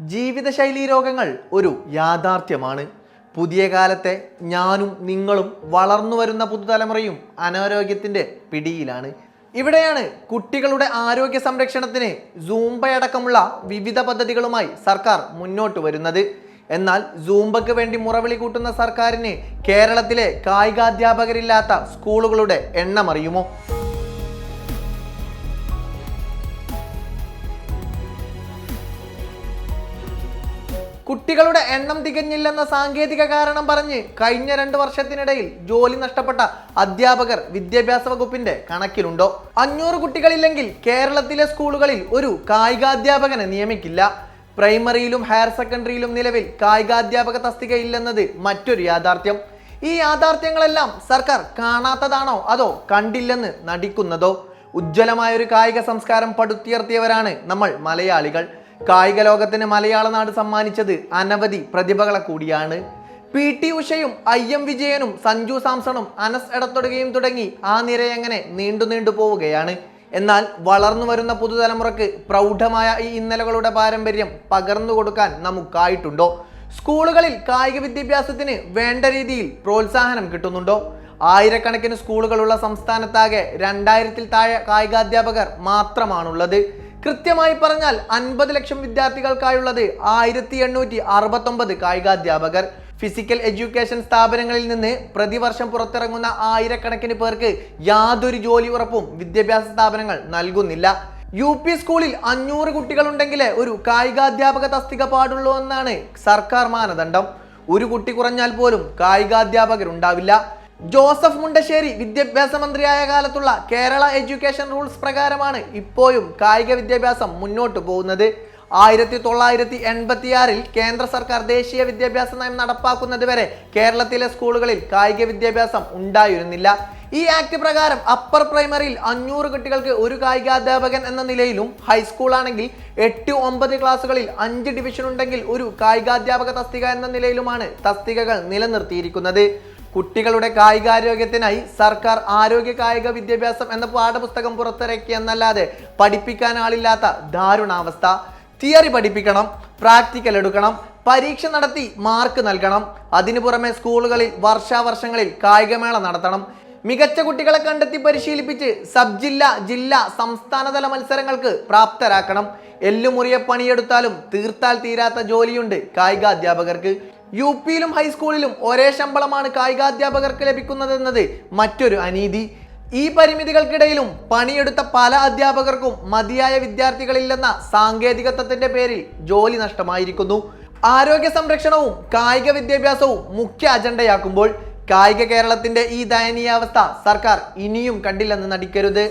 ജീവിതശൈലീ രോഗങ്ങൾ ഒരു യാഥാർത്ഥ്യമാണ്. പുതിയ കാലത്തെ ഞാനും നിങ്ങളും വളർന്നു വരുന്ന പുതുതലമുറയും അനാരോഗ്യത്തിന്റെ പിടിയിലാണ്. ഇവിടെയാണ് കുട്ടികളുടെ ആരോഗ്യ സംരക്ഷണത്തിന് സൂംബയടക്കമുള്ള വിവിധ പദ്ധതികളുമായി സർക്കാർ മുന്നോട്ട് വരുന്നത്. എന്നാൽ സൂംബയ്ക്ക് വേണ്ടി മുറവിളി കൂട്ടുന്ന സർക്കാരിന് കേരളത്തിലെ കായികാധ്യാപകരില്ലാത്ത സ്കൂളുകളുടെ എണ്ണമറിയുമോ കുട്ടികളുടെ എണ്ണം തികഞ്ഞില്ലെന്ന സാങ്കേതിക കാരണം പറഞ്ഞ് കഴിഞ്ഞ രണ്ട് വർഷത്തിനിടയിൽ ജോലി നഷ്ടപ്പെട്ട അധ്യാപകർ വിദ്യാഭ്യാസ വകുപ്പിന്റെ കണക്കിലുണ്ടോ? അഞ്ഞൂറ് കുട്ടികളില്ലെങ്കിൽ കേരളത്തിലെ സ്കൂളുകളിൽ ഒരു കായികാധ്യാപകനെ നിയമിക്കില്ല. പ്രൈമറിയിലും ഹയർ സെക്കൻഡറിയിലും നിലവിൽ കായികാധ്യാപക തസ്തിക ഇല്ലെന്നത് മറ്റൊരു യാഥാർത്ഥ്യം. ഈ യാഥാർത്ഥ്യങ്ങളെല്ലാം സർക്കാർ കാണാത്തതാണോ അതോ കണ്ടില്ലെന്ന് നടിക്കുന്നതോ? ഉജ്ജ്വലമായ ഒരു കായിക സംസ്കാരം പടുത്തുയർത്തിയവരാണ് നമ്മൾ മലയാളികൾ. കായിക ലോകത്തിന് മലയാള നാട് സമ്മാനിച്ചത് അനവധി പ്രതിഭകളെ കൂടിയാണ്. പി. ടി. ഉഷയും ഐ. എം. വിജയനും സഞ്ജു സാംസണും അനസ് എടത്തൊടുകയും തുടങ്ങി ആ നിരയങ്ങനെ നീണ്ടു നീണ്ടു പോവുകയാണ്. എന്നാൽ വളർന്നു വരുന്ന പുതുതലമുറക്ക് പ്രൗഢമായ ഈ ഇന്നലകളുടെ പാരമ്പര്യം പകർന്നു കൊടുക്കാൻ നമുക്കായിട്ടുണ്ടോ? സ്കൂളുകളിൽ കായിക വിദ്യാഭ്യാസത്തിന് വേണ്ട രീതിയിൽ പ്രോത്സാഹനം കിട്ടുന്നുണ്ടോ? ആയിരക്കണക്കിന് സ്കൂളുകളുള്ള സംസ്ഥാനത്താകെ രണ്ടായിരത്തിൽ താഴെ കായികാധ്യാപകർ മാത്രമാണുള്ളത്. കൃത്യമായി പറഞ്ഞാൽ അൻപത് ലക്ഷം വിദ്യാർത്ഥികൾക്കായുള്ളത് ആയിരത്തി എണ്ണൂറ്റി അറുപത്തൊമ്പത് കായികാധ്യാപകർ. ഫിസിക്കൽ എഡ്യൂക്കേഷൻ സ്ഥാപനങ്ങളിൽ നിന്ന് പ്രതിവർഷം പുറത്തിറങ്ങുന്ന ആയിരക്കണക്കിന് പേർക്ക് യാതൊരു ജോലി ഉറപ്പും വിദ്യാഭ്യാസ സ്ഥാപനങ്ങൾ നൽകുന്നില്ല. യു പി സ്കൂളിൽ അഞ്ഞൂറ് കുട്ടികളുണ്ടെങ്കിലേ ഒരു കായികാധ്യാപക തസ്തിക പാടുള്ളൂ എന്നാണ് സർക്കാർ മാനദണ്ഡം. ഒരു കുട്ടി കുറഞ്ഞാൽ പോലും കായികാധ്യാപകരുണ്ടാവില്ല. ജോസഫ് മുണ്ടശ്ശേരി വിദ്യാഭ്യാസ മന്ത്രിയായ കാലത്തുള്ള കേരള എഡ്യൂക്കേഷൻ റൂൾസ് പ്രകാരമാണ് ഇപ്പോഴും കായിക വിദ്യാഭ്യാസം മുന്നോട്ട് പോകുന്നത്. ആയിരത്തി തൊള്ളായിരത്തി എൺപത്തിയാറിൽ കേന്ദ്ര സർക്കാർ ദേശീയ വിദ്യാഭ്യാസ നയം നടപ്പാക്കുന്നത് വരെ കേരളത്തിലെ സ്കൂളുകളിൽ കായിക വിദ്യാഭ്യാസം ഉണ്ടായിരുന്നില്ല. ഈ ആക്ട് പ്രകാരം അപ്പർ പ്രൈമറിയിൽ അഞ്ഞൂറ് കുട്ടികൾക്ക് ഒരു കായികാധ്യാപകൻ എന്ന നിലയിലും ഹൈസ്കൂളാണെങ്കിൽ എട്ട് ഒമ്പത് ക്ലാസ്സുകളിൽ അഞ്ച് ഡിവിഷൻ ഉണ്ടെങ്കിൽ ഒരു കായികാധ്യാപക തസ്തിക എന്ന നിലയിലുമാണ് തസ്തികകൾ നിലനിർത്തിയിരിക്കുന്നത്. കുട്ടികളുടെ കായികാരോഗ്യത്തിനായി സർക്കാർ ആരോഗ്യ കായിക വിദ്യാഭ്യാസം എന്ന പാഠപുസ്തകം പുറത്തിറക്കിയെന്നല്ലാതെ പഠിപ്പിക്കാൻ ആളില്ലാത്ത ദാരുണാവസ്ഥ. തിയറി പഠിപ്പിക്കണം പ്രാക്ടിക്കൽ എടുക്കണം പരീക്ഷ നടത്തി മാർക്ക് നൽകണം. അതിനു പുറമെ സ്കൂളുകളിൽ വർഷാവർഷങ്ങളിൽ കായികമേള നടത്തണം. മികച്ച കുട്ടികളെ കണ്ടെത്തി പരിശീലിപ്പിച്ച് സബ് ജില്ല ജില്ല സംസ്ഥാനതല മത്സരങ്ങൾക്ക് പ്രാപ്തരാക്കണം. എല്ലുമുറിയെ പണിയെടുത്താലും തീർത്താൽ തീരാത്ത ജോലിയുണ്ട് കായികാധ്യാപകർക്ക്. യു പിയിലും ഹൈസ്കൂളിലും ഒരേ ശമ്പളമാണ് കായികാധ്യാപകർക്ക് ലഭിക്കുന്നതെന്നത് മറ്റൊരു അനീതി. ഈ പരിമിതികൾക്കിടയിലും പണിയെടുത്ത പല അധ്യാപകർക്കും മതിയായ വിദ്യാർത്ഥികളില്ലെന്ന സാങ്കേതികത്വത്തിന്റെ പേരിൽ ജോലി നഷ്ടമായിരിക്കുന്നു. ആരോഗ്യ സംരക്ഷണവും കായിക വിദ്യാഭ്യാസവും മുഖ്യ അജണ്ടയാക്കുമ്പോൾ കായിക കേരളത്തിന്റെ ഈ ദയനീയാവസ്ഥ സർക്കാർ ഇനിയും കണ്ടില്ലെന്ന് നടിക്കരുത്.